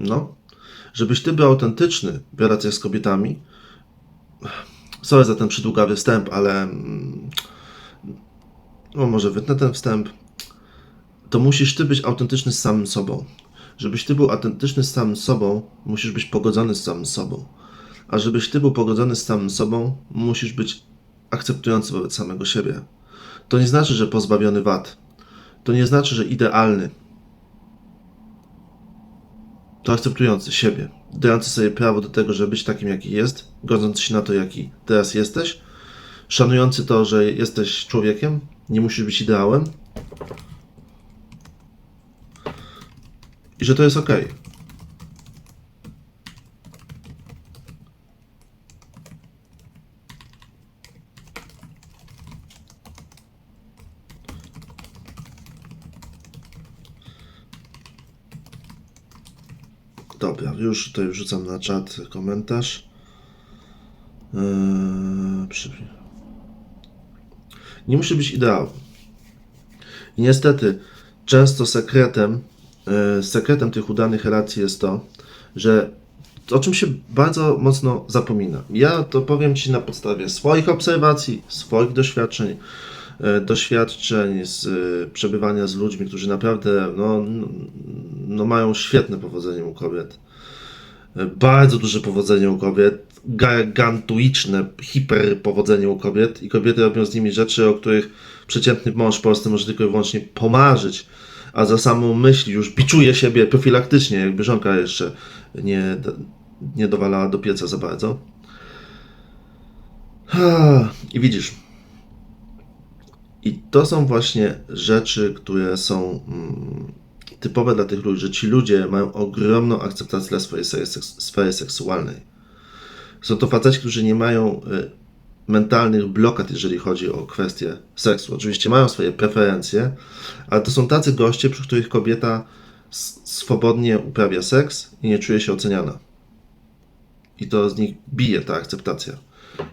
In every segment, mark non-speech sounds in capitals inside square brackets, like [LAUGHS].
No. Żebyś ty był autentyczny w relacjach z kobietami. Sorry za ten przydługawy wstęp, ale. mm, No, może wytnę ten wstęp. To musisz ty być autentyczny z samym sobą. Żebyś ty był autentyczny z samym sobą, musisz być pogodzony z samym sobą. A żebyś ty był pogodzony z samym sobą, musisz być akceptujący wobec samego siebie. To nie znaczy, że pozbawiony wad. To nie znaczy, że idealny. To akceptujący siebie, dający sobie prawo do tego, żeby być takim, jaki jest, godząc się na to, jaki teraz jesteś, szanujący to, że jesteś człowiekiem, nie musisz być ideałem i że to jest ok. Dobra, już tutaj wrzucam na czat komentarz. Eee, przy... Nie musi być ideał. I niestety, często sekretem, e, sekretem tych udanych relacji jest to, że o czym się bardzo mocno zapomina. Ja to powiem Ci na podstawie swoich obserwacji, swoich doświadczeń, e, doświadczeń z e, przebywania z ludźmi, którzy naprawdę no, no, mają świetne powodzenie u kobiet. Bardzo duże powodzenie u kobiet, gigantuiczne, hiperpowodzenie u kobiet i kobiety robią z nimi rzeczy, o których przeciętny mąż w Polsce może tylko i wyłącznie pomarzyć, a za samą myśl już biczuje siebie profilaktycznie, jakby żonka jeszcze nie, nie dowalała do pieca za bardzo. I widzisz, i to są właśnie rzeczy, które są mm, typowe dla tych ludzi, że ci ludzie mają ogromną akceptację dla swojej sfery, seks- sfery seksualnej. Są to faceci, którzy nie mają y, mentalnych blokad, jeżeli chodzi o kwestie seksu. Oczywiście mają swoje preferencje, ale to są tacy goście, przy których kobieta swobodnie uprawia seks i nie czuje się oceniana. I to z nich bije ta akceptacja.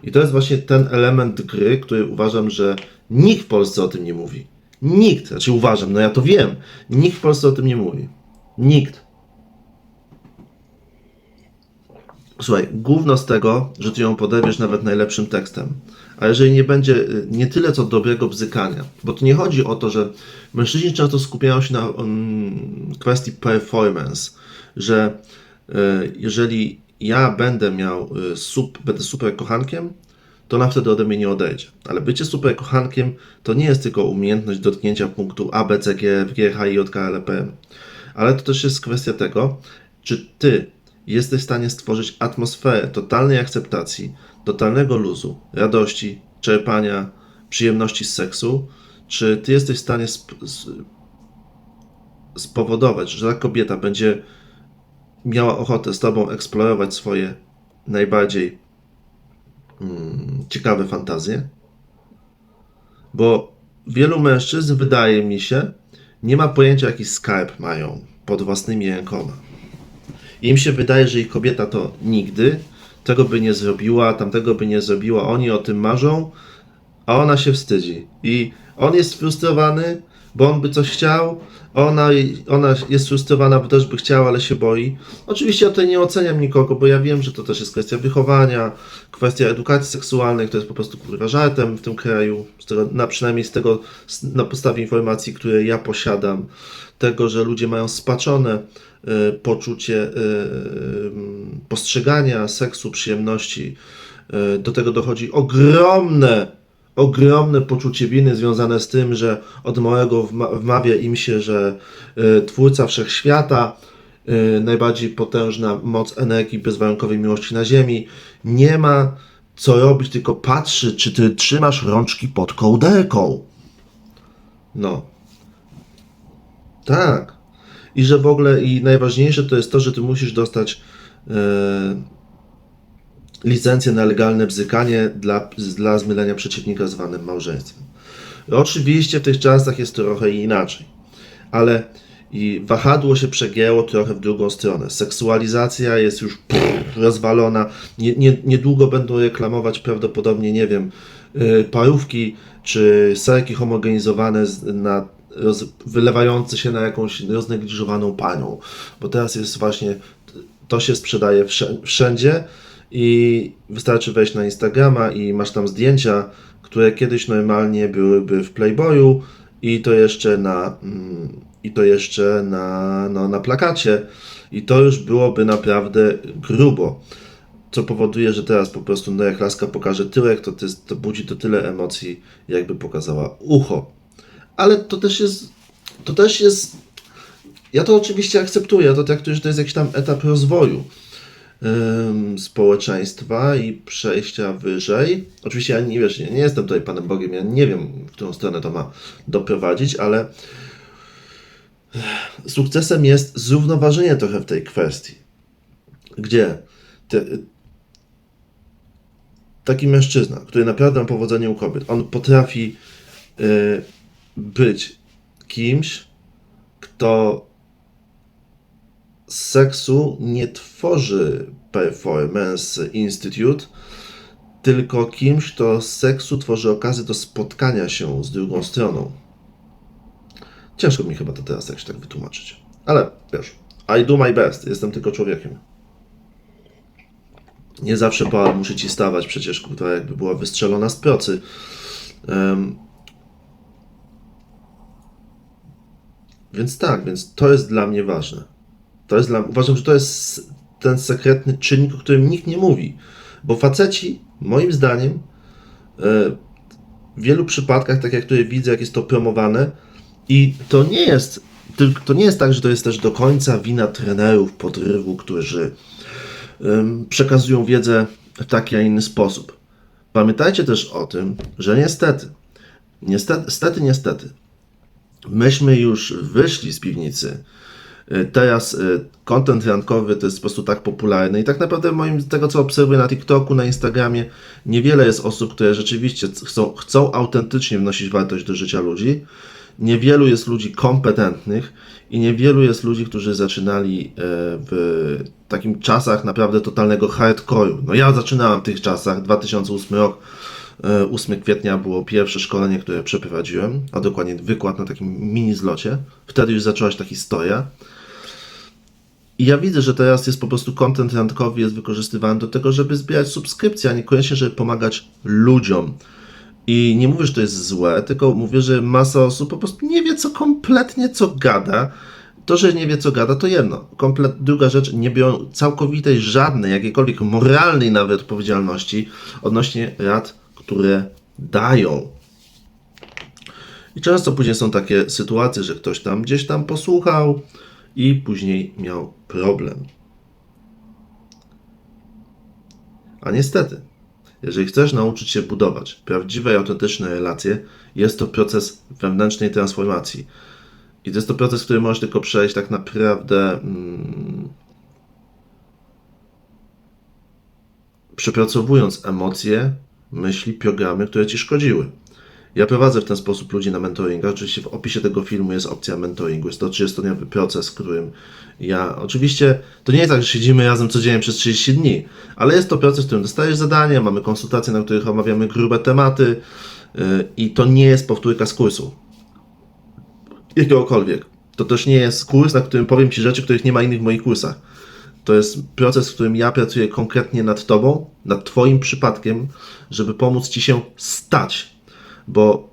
I to jest właśnie ten element gry, który uważam, że nikt w Polsce o tym nie mówi. Nikt, znaczy uważam, no ja to wiem, nikt w Polsce o tym nie mówi. Nikt. Słuchaj, gówno z tego, że ty ją poderwiesz nawet najlepszym tekstem. A jeżeli nie będzie y, nie tyle co dobrego bzykania, bo tu nie chodzi o to, że mężczyźni często skupiają się na um, kwestii performance, że y, jeżeli ja będę miał y, sup, będę super kochankiem, to ona wtedy ode mnie nie odejdzie. Ale bycie super kochankiem to nie jest tylko umiejętność dotknięcia punktu A, B, C, G, G, H, J, K, L, P. Ale to też jest kwestia tego, czy ty jesteś w stanie stworzyć atmosferę totalnej akceptacji, totalnego luzu, radości, czerpania, przyjemności z seksu, czy ty jesteś w stanie spowodować, że ta kobieta będzie miała ochotę z tobą eksplorować swoje najbardziej mm, ciekawe fantazje? Bo wielu mężczyzn, wydaje mi się, nie ma pojęcia, jaki skarb mają pod własnymi rękoma. I im się wydaje, że ich kobieta to nigdy tego by nie zrobiła, tamtego by nie zrobiła. Oni o tym marzą, a ona się wstydzi. I on jest frustrowany, bo on by coś chciał, ona, ona jest frustrowana, bo też by chciała, ale się boi. Oczywiście ja tutaj nie oceniam nikogo, bo ja wiem, że to też jest kwestia wychowania, kwestia edukacji seksualnej, to jest po prostu kurwa żartem w tym kraju, z tego, na, przynajmniej z tego, na podstawie informacji, które ja posiadam, tego, że ludzie mają spaczone y, poczucie y, y, postrzegania seksu, przyjemności. Y, do tego dochodzi ogromne ogromne poczucie winy związane z tym, że od małego wma- wmawia im się, że y, Twórca Wszechświata, y, najbardziej potężna moc energii bezwarunkowej miłości na ziemi, nie ma co robić, tylko patrzy, czy ty trzymasz rączki pod kołderką. No. Tak. I że w ogóle, i najważniejsze to jest to, że ty musisz dostać y, licencję na legalne bzykanie dla, dla zmylenia przeciwnika zwanym małżeństwem. Oczywiście w tych czasach jest trochę inaczej, ale i wahadło się przegięło trochę w drugą stronę. Seksualizacja jest już pff, rozwalona. Nie, nie, niedługo będą reklamować prawdopodobnie, nie wiem, yy, parówki czy serki homogenizowane na roz, wylewające się na jakąś roznegliżowaną panią. Bo teraz jest właśnie to się sprzedaje wszę- wszędzie i wystarczy wejść na Instagrama i masz tam zdjęcia, które kiedyś normalnie byłyby w Playboyu i to jeszcze na, mm, i to jeszcze na, no, na plakacie. I to już byłoby naprawdę grubo. Co powoduje, że teraz po prostu no jak laska pokaże tyłek, to, to, to budzi to tyle emocji, jakby pokazała ucho. Ale to też jest, to też jest, ja to oczywiście akceptuję, to traktuję, że to jest jakiś tam etap rozwoju społeczeństwa i przejścia wyżej. Oczywiście ja nie, wiesz, nie, nie jestem tutaj Panem Bogiem, ja nie wiem, w którą stronę to ma doprowadzić, ale sukcesem jest zrównoważenie trochę w tej kwestii. Gdzie te, taki mężczyzna, który naprawdę ma powodzenie u kobiet, on potrafi y, być kimś, kto seksu nie tworzy Performance Institute, tylko kimś, kto z seksu tworzy okazję do spotkania się z drugą stroną. Ciężko mi chyba to teraz jakoś tak wytłumaczyć. Ale wiesz, I do my best, jestem tylko człowiekiem. Nie zawsze pała musi ci stawać, przecież która jakby była wystrzelona z procy. Em, więc tak, więc to jest dla mnie ważne. To jest dla, uważam, że to jest ten sekretny czynnik, o którym nikt nie mówi. Bo faceci, moim zdaniem, e, w wielu przypadkach, tak jak tutaj widzę, jak jest to promowane, i to nie jest, to nie jest tak, że to jest też do końca wina trenerów podrywu, którzy przekazują wiedzę w taki, a inny sposób. Pamiętajcie też o tym, że niestety, niestety, niestety, niestety, myśmy już wyszli z piwnicy. Y, Teraz y, content randkowy to jest po prostu tak popularny i tak naprawdę moim z tego co obserwuję na TikToku, na Instagramie, niewiele jest osób, które rzeczywiście chcą, chcą autentycznie wnosić wartość do życia ludzi. Niewielu jest ludzi kompetentnych i niewielu jest ludzi, którzy zaczynali e, w takim czasach naprawdę totalnego hardcore'u. No ja zaczynałem w tych czasach, 2008 rok, e, 8 kwietnia było pierwsze szkolenie, które przeprowadziłem, a dokładnie wykład na takim mini zlocie. Wtedy już zaczęła się ta historia. I ja widzę, że teraz jest po prostu content randkowy jest wykorzystywany do tego, żeby zbierać subskrypcje, a niekoniecznie, żeby pomagać ludziom. I nie mówię, że to jest złe, tylko mówię, że masa osób po prostu nie wie, co kompletnie co gada. To, że nie wie, co gada, to jedno. Komplet, druga rzecz, nie biorą całkowitej, żadnej, jakiejkolwiek moralnej nawet odpowiedzialności odnośnie rad, które dają. I często później są takie sytuacje, że ktoś tam gdzieś tam posłuchał i później miał problem. A niestety, jeżeli chcesz nauczyć się budować prawdziwe i autentyczne relacje, jest to proces wewnętrznej transformacji. I to jest to proces, który możesz tylko przejść tak naprawdę mm, przepracowując emocje, myśli, programy, które ci szkodziły. Ja prowadzę w ten sposób ludzi na mentoringa. Oczywiście w opisie tego filmu jest opcja mentoringu. Jest to 30-dniowy proces, w którym ja. Oczywiście to nie jest tak, że siedzimy razem codziennie przez 30 dni, ale jest to proces, w którym dostajesz zadania, mamy konsultacje, na których omawiamy grube tematy yy, i to nie jest powtórka z kursu. Jakiegokolwiek. To też nie jest kurs, na którym powiem Ci rzeczy, których nie ma innych w moich kursach. To jest proces, w którym ja pracuję konkretnie nad Tobą, nad Twoim przypadkiem, żeby pomóc Ci się stać bo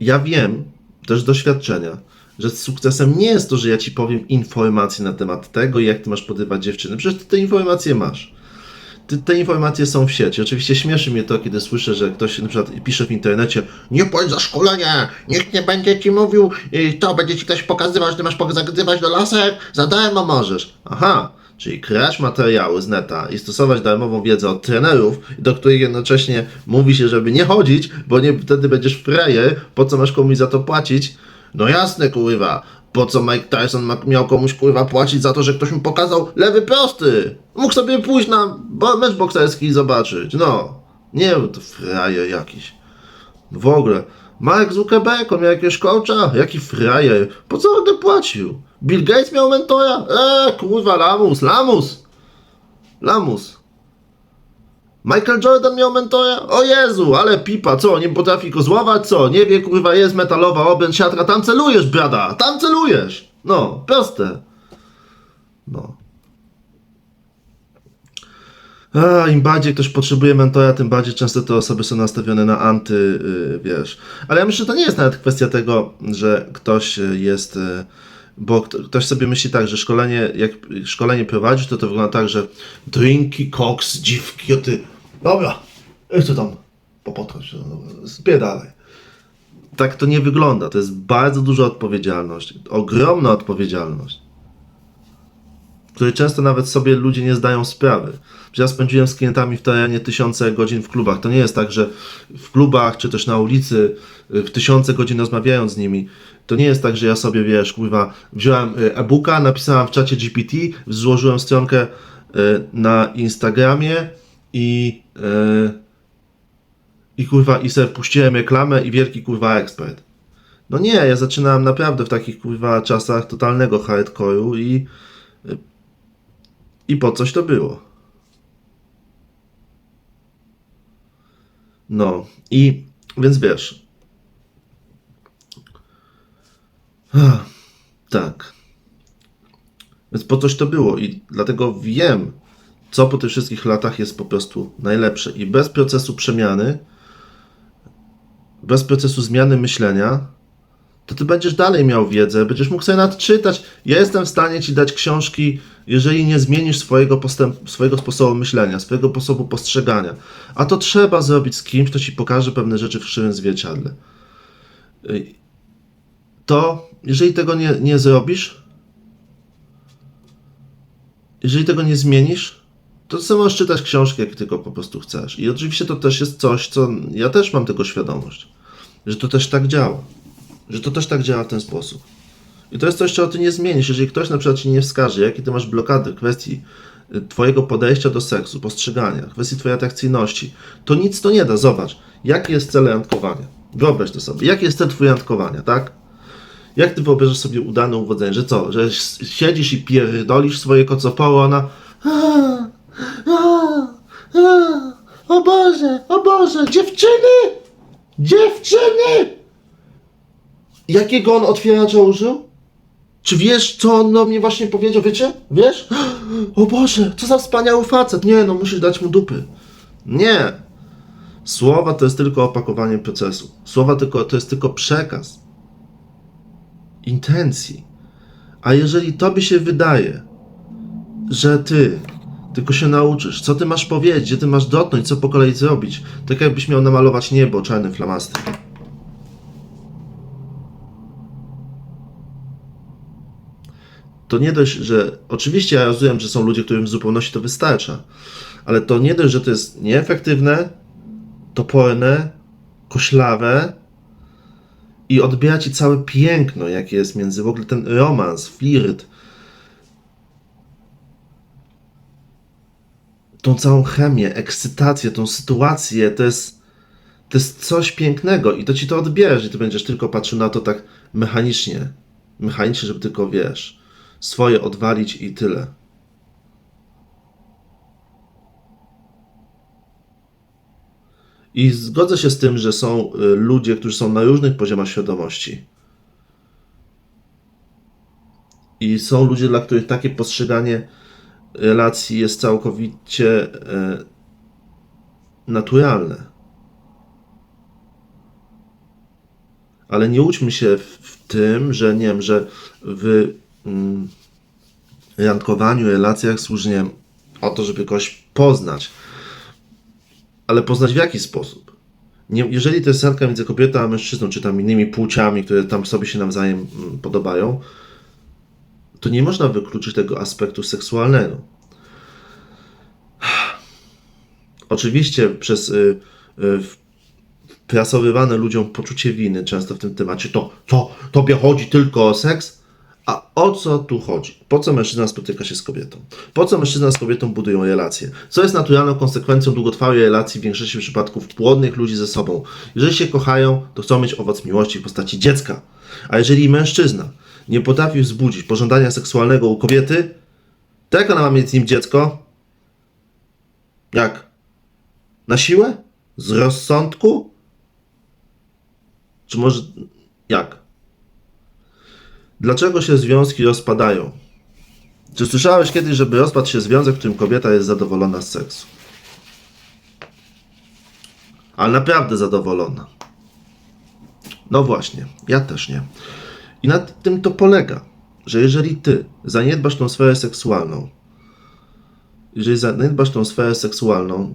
ja wiem też z doświadczenia, że sukcesem nie jest to, że ja ci powiem informacje na temat tego, jak ty masz podrywać dziewczyny. Przecież ty te informacje masz. Ty, te informacje są w sieci. Oczywiście śmieszy mnie to, kiedy słyszę, że ktoś na przykład pisze w internecie nie płać za szkolenia, nikt nie będzie ci mówił, y, to będzie ci ktoś pokazywał, że ty masz pokazywać do lasek, za darmo możesz. Aha, czyli kraść materiały z neta i stosować darmową wiedzę od trenerów, do których jednocześnie mówi się, żeby nie chodzić, bo nie, wtedy będziesz frajer, po co masz komuś za to płacić? No jasne, kurwa. Po co Mike Tyson miał komuś kurwa płacić za to, że ktoś mu pokazał lewy prosty? Mógł sobie pójść na mecz bokserski i zobaczyć. No. Nie to frajer jakiś. W ogóle. Mark Zuckerberg, on miał jakiegoś coacha? Jaki frajer? Po co on to płacił? Bill Gates miał mentora? Eee, kurwa, lamus, lamus. Lamus. Michael Jordan miał mentora? O Jezu, ale pipa, co, nie potrafi go złapać, co? Nie wie, kurwa, jest metalowa obręcz siatra, tam celujesz, brada, tam celujesz. No, proste. No. A, im bardziej ktoś potrzebuje mentora, tym bardziej często te osoby są nastawione na anty, yy, wiesz. Ale ja myślę, że to nie jest nawet kwestia tego, że ktoś y, jest, y, bo kto- ktoś sobie myśli tak, że szkolenie, jak szkolenie prowadzisz, to to wygląda tak, że drinki, koks, dziwki, o ty, dobra, tu tam, popotkać, zbiedalej. Tak to nie wygląda, to jest bardzo duża odpowiedzialność, ogromna odpowiedzialność której często nawet sobie ludzie nie zdają sprawy. Ja spędziłem z klientami w terenie tysiące godzin w klubach. To nie jest tak, że w klubach czy też na ulicy w tysiące godzin rozmawiając z nimi, to nie jest tak, że ja sobie, wiesz, kurwa, wziąłem y, e-booka, napisałem w czacie GPT, złożyłem stronkę y, na Instagramie i y, i kurwa, i sobie puściłem reklamę i wielki kurwa ekspert. No nie, ja zaczynałem naprawdę w takich kurwa czasach totalnego hardcore'u i i po coś to było. No, i więc wiesz. Ah, tak. Więc po coś to było i dlatego wiem, co po tych wszystkich latach jest po prostu najlepsze. I bez procesu przemiany, bez procesu zmiany myślenia, to ty będziesz dalej miał wiedzę, będziesz mógł sobie nadczytać. Ja jestem w stanie ci dać książki, jeżeli nie zmienisz swojego, postęp, swojego sposobu myślenia, swojego sposobu postrzegania. A to trzeba zrobić z kimś, kto ci pokaże pewne rzeczy w krzywym zwierciadle. Y, To, jeżeli tego nie, nie zrobisz, jeżeli tego nie zmienisz, to sobie możesz czytać książki, jak tylko po prostu chcesz. I oczywiście to też jest coś, co ja też mam tego świadomość, że to też tak działa że to też tak działa w ten sposób. I to jest coś, czego ty nie zmienisz. Jeżeli ktoś na przykład ci nie wskaże, jakie ty masz blokady w kwestii y, twojego podejścia do seksu, postrzegania, kwestii twojej atrakcyjności, to nic to nie da. Zobacz, jaki jest cel randkowania. Wyobraź to sobie. Jaki jest cel twojego randkowania, tak? Jak ty wyobrażasz sobie udane uwodzenie? Że co? Że siedzisz i pierdolisz swoje kocopoły, ona a, o Boże, o Boże, dziewczyny! Dziewczyny! Jakiego on otwieracza użył? Czy wiesz, co on do mnie właśnie powiedział? Wiecie? Wiesz? [GASPS] O Boże, co za wspaniały facet. Nie, no musisz dać mu dupy. Nie. Słowa to jest tylko opakowanie procesu. Słowa tylko, to jest tylko przekaz. Intencji. A jeżeli tobie się wydaje, że ty tylko się nauczysz, co ty masz powiedzieć, gdzie ty masz dotknąć, co po kolei zrobić, tak jakbyś miał namalować niebo czarnym flamastrem. To nie dość, że oczywiście ja rozumiem, że są ludzie, którym w zupełności to wystarcza, ale to nie dość, że to jest nieefektywne, toporne, koślawe i odbiera ci całe piękno, jakie jest między w ogóle ten romans, flirt, tą całą chemię, ekscytację, tą sytuację, to jest, to jest coś pięknego i to ci to odbierzesz i ty będziesz tylko patrzył na to tak mechanicznie, mechanicznie, żeby tylko, wiesz, swoje odwalić i tyle. I zgodzę się z tym, że są y, ludzie, którzy są na różnych poziomach świadomości. I są ludzie, dla których takie postrzeganie relacji jest całkowicie e, naturalne. Ale nie łudźmy się w, tym, że nie wiem, że w mm, randkowaniu, relacjach służy nie o to, żeby kogoś poznać. Ale poznać w jaki sposób? Nie, jeżeli to jest randka między kobietą a mężczyzną, czy tam innymi płciami, które tam sobie się nawzajem mm, podobają, to nie można wykluczyć tego aspektu seksualnego. Oczywiście przez y, y, prasowywane ludziom poczucie winy często w tym temacie, to co, tobie chodzi tylko o seks? A o co tu chodzi? Po co mężczyzna spotyka się z kobietą? Po co mężczyzna z kobietą budują relacje? Co jest naturalną konsekwencją długotrwałej relacji w większości przypadków płodnych ludzi ze sobą? Jeżeli się kochają, to chcą mieć owoc miłości w postaci dziecka. A jeżeli mężczyzna nie potrafi wzbudzić pożądania seksualnego u kobiety, to jak ona ma mieć z nim dziecko? Jak? Na siłę? Z rozsądku? Czy może jak? Dlaczego się związki rozpadają? Czy słyszałeś kiedyś, żeby rozpadł się związek, w którym kobieta jest zadowolona z seksu? Ale naprawdę zadowolona. No właśnie, ja też nie. I na tym to polega, że jeżeli ty zaniedbasz tą sferę seksualną, jeżeli zaniedbasz tą sferę seksualną,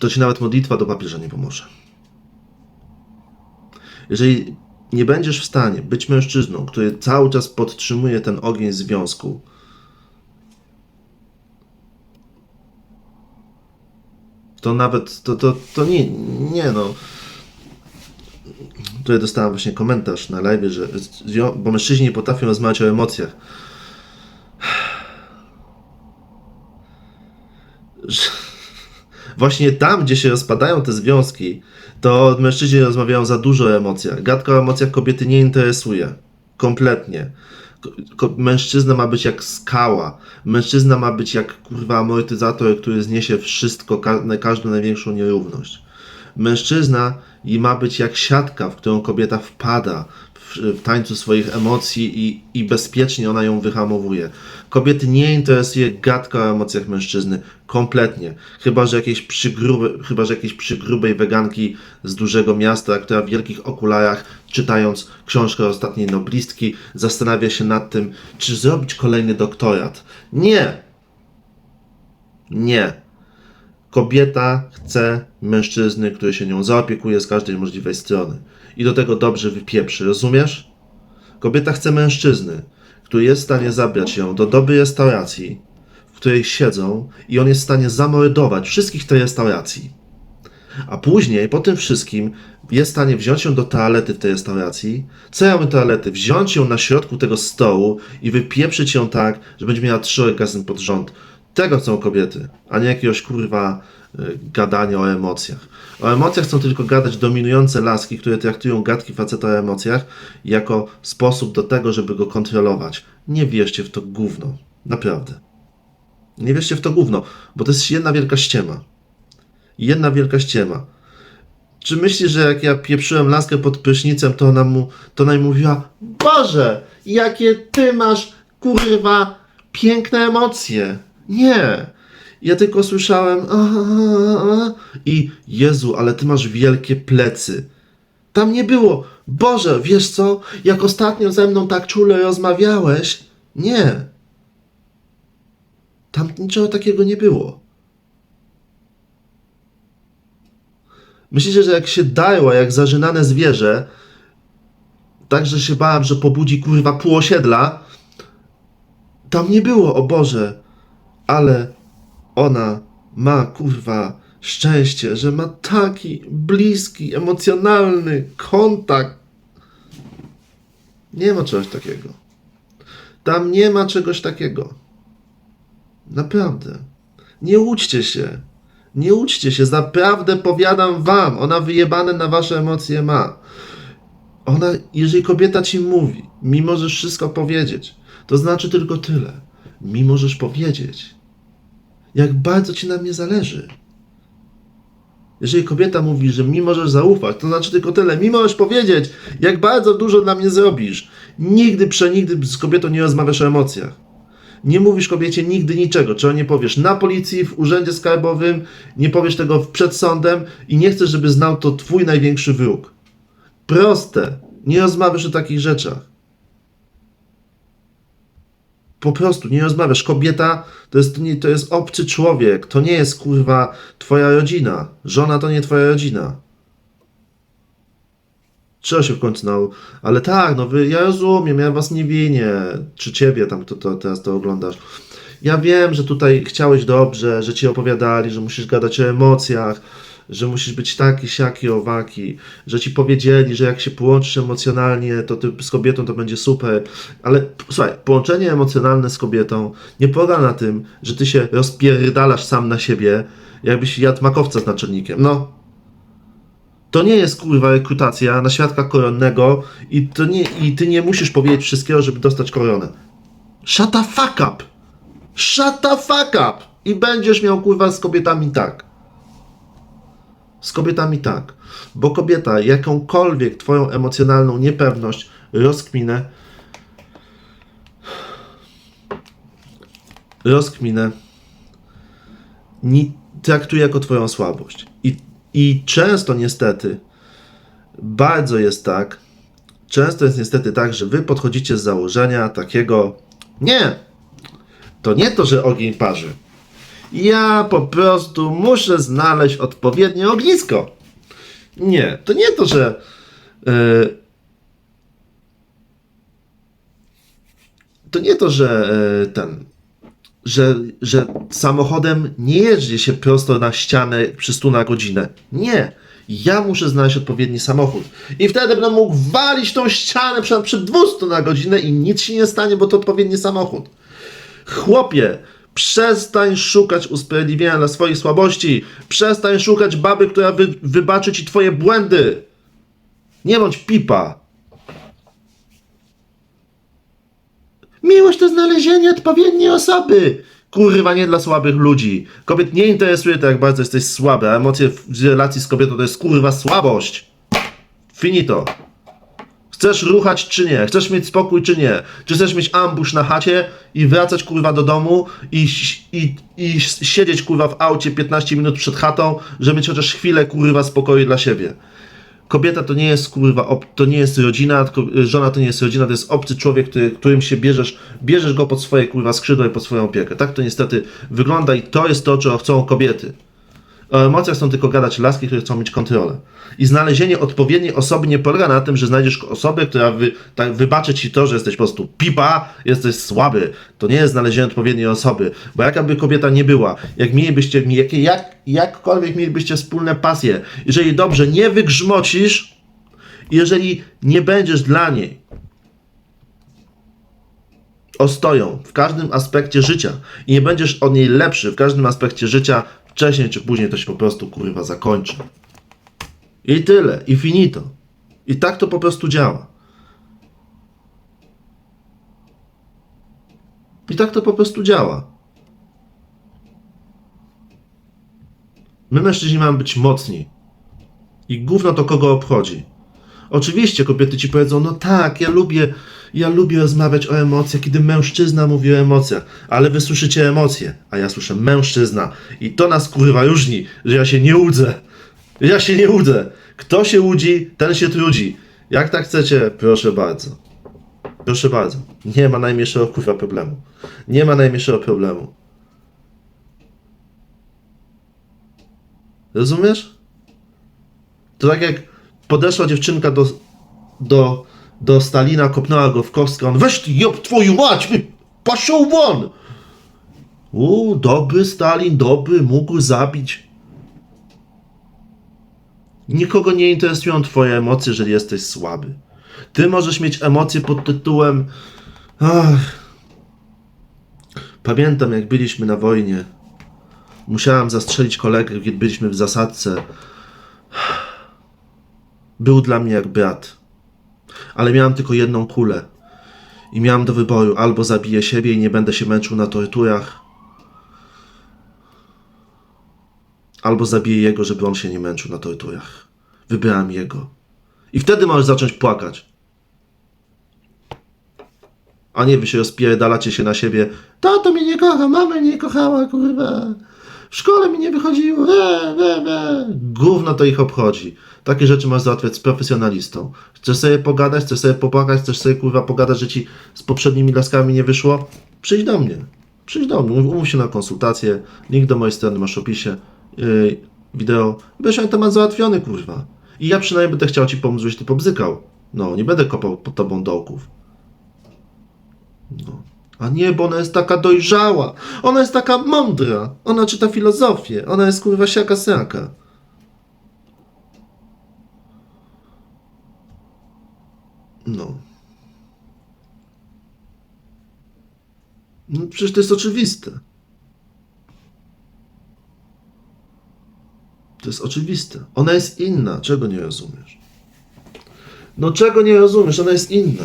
to ci nawet modlitwa do papieża nie pomoże. Jeżeli nie będziesz w stanie być mężczyzną, który cały czas podtrzymuje ten ogień związku, to nawet to, to, to nie, nie no. Tutaj dostałem właśnie komentarz na live, że bo mężczyźni nie potrafią rozmawiać o emocjach. Że- [LAUGHS] Właśnie tam, gdzie się rozpadają te związki, to mężczyźni rozmawiają za dużo o emocjach. Gadka o emocjach kobiety nie interesuje. Kompletnie. Ko- ko- Mężczyzna ma być jak skała. Mężczyzna ma być jak kurwa amortyzator, który zniesie wszystko, ka- na każdą największą nierówność. Mężczyzna i ma być jak siatka, w którą kobieta wpada w, tańcu swoich emocji i, i bezpiecznie ona ją wyhamowuje. Kobiety nie interesuje gadka o emocjach mężczyzny. Kompletnie. Chyba, że jakieś przygrube, chyba, że jakieś przygrubej weganki z dużego miasta, która w wielkich okularach, czytając książkę ostatniej noblistki, zastanawia się nad tym, czy zrobić kolejny doktorat. Nie! Nie. Kobieta chce mężczyzny, który się nią zaopiekuje z każdej możliwej strony. I do tego dobrze wypieprzy, rozumiesz? Kobieta chce mężczyzny, który jest w stanie zabrać ją do dobrej restauracji, w której siedzą i on jest w stanie zamordować wszystkich tej restauracji. A później, po tym wszystkim, jest w stanie wziąć ją do toalety w tej restauracji, całe toalety, wziąć ją na środku tego stołu i wypieprzyć ją tak, że będzie miała trzy orgazmy pod rząd. Tego chcą kobiety, a nie jakiegoś kurwa y, gadania o emocjach. O emocjach chcą tylko gadać dominujące laski, które traktują gadki faceta o emocjach jako sposób do tego, żeby go kontrolować. Nie wierzcie w to gówno. Naprawdę. Nie wierzcie w to gówno, bo to jest jedna wielka ściema. Jedna wielka ściema. Czy myślisz, że jak ja pieprzyłem laskę pod prysznicem, to ona mu, to ona mi mówiła, Boże, jakie ty masz, kurwa, piękne emocje. Nie. Ja tylko słyszałem i Jezu, ale ty masz wielkie plecy. Tam nie było, Boże, wiesz co, jak ostatnio ze mną tak czule rozmawiałeś. Nie. Tam niczego takiego nie było. Myślicie, że jak się darła, jak zażynane zwierzę, tak, że się bałem, że pobudzi kurwa pół osiedla, tam nie było, o Boże, ale ona ma kurwa szczęście, że ma taki bliski, emocjonalny kontakt. Nie ma czegoś takiego. Tam nie ma czegoś takiego. Naprawdę. Nie łudźcie się. Nie łudźcie się. Naprawdę powiadam wam. Ona wyjebane na wasze emocje ma. Ona, jeżeli kobieta ci mówi, mi możesz wszystko powiedzieć, to znaczy tylko tyle. Mi możesz powiedzieć, jak bardzo ci na mnie zależy. Jeżeli kobieta mówi, że mi możesz zaufać, to znaczy tylko tyle. Mi możesz powiedzieć, jak bardzo dużo dla mnie zrobisz. Nigdy, przenigdy z kobietą nie rozmawiasz o emocjach. Nie mówisz kobiecie nigdy niczego, czego nie powiesz na policji, w urzędzie skarbowym, nie powiesz tego przed sądem i nie chcesz, żeby znał to twój największy wróg. Proste. Nie rozmawiasz o takich rzeczach. Po prostu nie rozmawiasz. Kobieta to jest, to jest obcy człowiek. To nie jest kurwa twoja rodzina. Żona to nie twoja rodzina. Trzeba się w końcu nau... Ale tak, no wy, ja rozumiem, ja was nie winię. Czy ciebie tam, to, to teraz to oglądasz. Ja wiem, że tutaj chciałeś dobrze, że ci opowiadali, że musisz gadać o emocjach, że musisz być taki, siaki, owaki, że ci powiedzieli, że jak się połączysz emocjonalnie, to ty z kobietą to będzie super. Ale słuchaj, połączenie emocjonalne z kobietą nie polega na tym, że ty się rozpierdalasz sam na siebie, jakbyś jadł makowca z naczelnikiem. No, to nie jest kurwa rekrutacja na świadka koronnego i, to nie, i ty nie musisz powiedzieć wszystkiego, żeby dostać koronę. Shut the fuck up! Shut the fuck up! I będziesz miał kurwa z kobietami tak. Z kobietami tak. Bo kobieta jakąkolwiek twoją emocjonalną niepewność, rozkminę, rozkminę, traktuje jako twoją słabość. I, I często niestety, bardzo jest tak, często jest niestety tak, że wy podchodzicie z założenia takiego, nie, to nie to, że ogień parzy. Ja po prostu muszę znaleźć odpowiednie ognisko. Nie, to nie to, że e, to nie to, że e, ten, że, że samochodem nie jeździ się prosto na ścianę przy 100 na godzinę. Nie. Ja muszę znaleźć odpowiedni samochód. I wtedy będę mógł walić tą ścianę przy 200 na godzinę i nic się nie stanie, bo to odpowiedni samochód. Chłopie, przestań szukać usprawiedliwienia dla swoich słabości. Przestań szukać baby, która wy, wybaczy ci twoje błędy. Nie bądź pipa. Miłość to znalezienie odpowiedniej osoby. Kurwa, nie dla słabych ludzi. Kobiet nie interesuje to, jak bardzo jesteś słaby, a emocje w relacji z kobietą to jest kurwa słabość. Finito. Chcesz ruchać czy nie? Chcesz mieć spokój czy nie? Czy chcesz mieć ambush na chacie i wracać kurwa do domu i, i, i siedzieć kurwa w aucie 15 minut przed chatą, żeby mieć chociaż chwilę kurwa spokoju dla siebie? Kobieta to nie jest kurwa, to nie jest rodzina, y, żona to nie jest rodzina, to jest obcy człowiek, który, którym się bierzesz, bierzesz go pod swoje kurwa skrzydła i pod swoją opiekę. Tak to niestety wygląda i to jest to, czego chcą kobiety. O emocjach chcą tylko gadać laski, które chcą mieć kontrolę. I znalezienie odpowiedniej osoby nie polega na tym, że znajdziesz osobę, która wy, tak, wybaczy ci to, że jesteś po prostu pipa, jesteś słaby. To nie jest znalezienie odpowiedniej osoby. Bo jaka by kobieta nie była, jak mielibyście, jak, jak, jakkolwiek mielibyście wspólne pasje, jeżeli dobrze nie wygrzmocisz, jeżeli nie będziesz dla niej ostoją w każdym aspekcie życia i nie będziesz od niej lepszy w każdym aspekcie życia, wcześniej czy później to się po prostu kurwa zakończy. I tyle, i finito. I tak to po prostu działa. I tak to po prostu działa. My mężczyźni mamy być mocni. I gówno to kogo obchodzi. Oczywiście kobiety ci powiedzą, no tak, ja lubię, ja lubię rozmawiać o emocjach, kiedy mężczyzna mówi o emocjach, ale wy słyszycie emocje, a ja słyszę mężczyzna. I to nas kurwa różni, że ja się nie łudzę. Ja się nie łudzę. Kto się łudzi, ten się trudzi. Jak tak chcecie, proszę bardzo. Proszę bardzo. Nie ma najmniejszego kurwa problemu. Nie ma najmniejszego problemu. Rozumiesz? To tak jak podeszła dziewczynka do, do, do Stalina, kopnęła go w kostkę, on weź ty, job twoją mać, paszą won! U, dobry Stalin, dobry, mógł zabić. Nikogo nie interesują twoje emocje, jeżeli jesteś słaby. Ty możesz mieć emocje pod tytułem Ach. Pamiętam, jak byliśmy na wojnie. Musiałam zastrzelić kolegę, kiedy byliśmy w zasadce. Był dla mnie jak brat. Ale miałem tylko jedną kulę. I miałem do wyboru: albo zabiję siebie i nie będę się męczył na torturach, albo zabiję jego, żeby on się nie męczył na torturach. Wybrałem jego. I wtedy możesz zacząć płakać. A nie wy się rozpierdalacie się na siebie. Tato mnie nie kocha, mama mnie nie kochała, kurwa. W szkole mi nie wychodziło. We, we, we. Gówno to ich obchodzi. Takie rzeczy masz załatwiać z profesjonalistą. Chcesz sobie pogadać, chcesz sobie popłakać, chcesz sobie kurwa pogadać, że ci z poprzednimi laskami nie wyszło? Przyjdź do mnie. Przyjdź do mnie, umów się na konsultację. Link do mojej strony masz w opisie. Yy, wideo. Będziesz miał temat załatwiony, kurwa. I ja przynajmniej będę chciał ci pomóc, żebyś ty pobzykał. No, nie będę kopał pod tobą dołków. No. A nie, bo ona jest taka dojrzała. Ona jest taka mądra. Ona czyta filozofię. Ona jest kurwa siaka. No. No przecież to jest oczywiste. To jest oczywiste. Ona jest inna. Czego nie rozumiesz? No czego nie rozumiesz? Ona jest inna.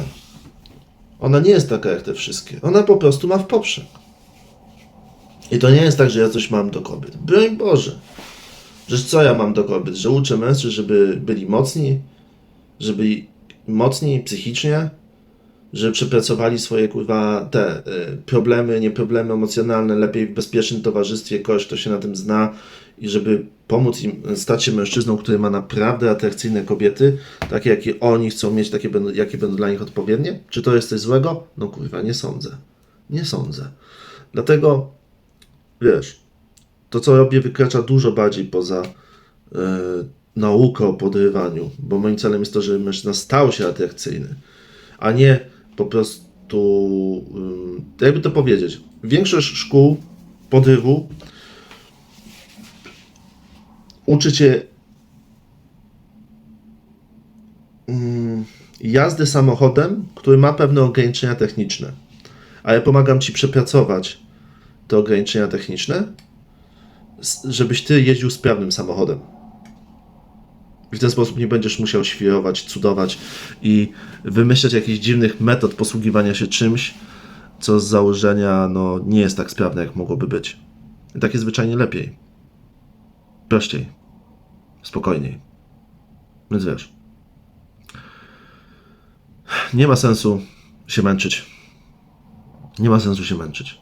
Ona nie jest taka jak te wszystkie. Ona po prostu ma w poprzek. I to nie jest tak, że ja coś mam do kobiet. Broń Boże. Że co ja mam do kobiet? Że uczę mężczyzn, żeby byli mocni? Żeby mocni psychicznie? Że przepracowali swoje kurwa te y, problemy, nie problemy emocjonalne, lepiej w bezpiecznym towarzystwie kogoś, kto się na tym zna i żeby pomóc im stać się mężczyzną, który ma naprawdę atrakcyjne kobiety, takie jakie oni chcą mieć, takie będą, jakie będą dla nich odpowiednie? Czy to jest coś złego? No kurwa, nie sądzę. Nie sądzę. Dlatego, wiesz, to co robię wykracza dużo bardziej poza e, naukę o podrywaniu, bo moim celem jest to, żeby mężczyzna stał się atrakcyjny, a nie po prostu, ym, jakby to powiedzieć, większość szkół podrywu uczy cię ym, jazdy samochodem, który ma pewne ograniczenia techniczne, a ja pomagam ci przepracować te ograniczenia techniczne, żebyś ty jeździł sprawnym samochodem. W ten sposób nie będziesz musiał świrować, cudować i wymyślać jakichś dziwnych metod posługiwania się czymś, co z założenia no, nie jest tak sprawne, jak mogłoby być. I tak jest zwyczajnie lepiej. Prościej. Spokojniej. Więc wiesz. Nie ma sensu się męczyć. Nie ma sensu się męczyć.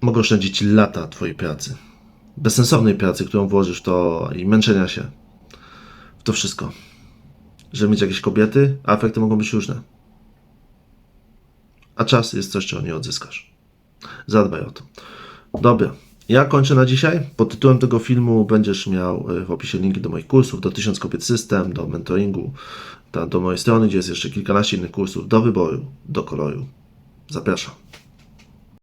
Mogę oszczędzić lata Twojej pracy. Bezsensownej pracy, którą włożysz w to i męczenia się. W to wszystko. Żeby mieć jakieś kobiety, a efekty mogą być różne. A czas jest coś, czego nie odzyskasz. Zadbaj o to. Dobra. Ja kończę na dzisiaj. Pod tytułem tego filmu będziesz miał y, w opisie linki do moich kursów, do 1000 kobiet system, do mentoringu, do mojej strony, gdzie jest jeszcze kilkanaście innych kursów do wyboru, do koloru. Zapraszam.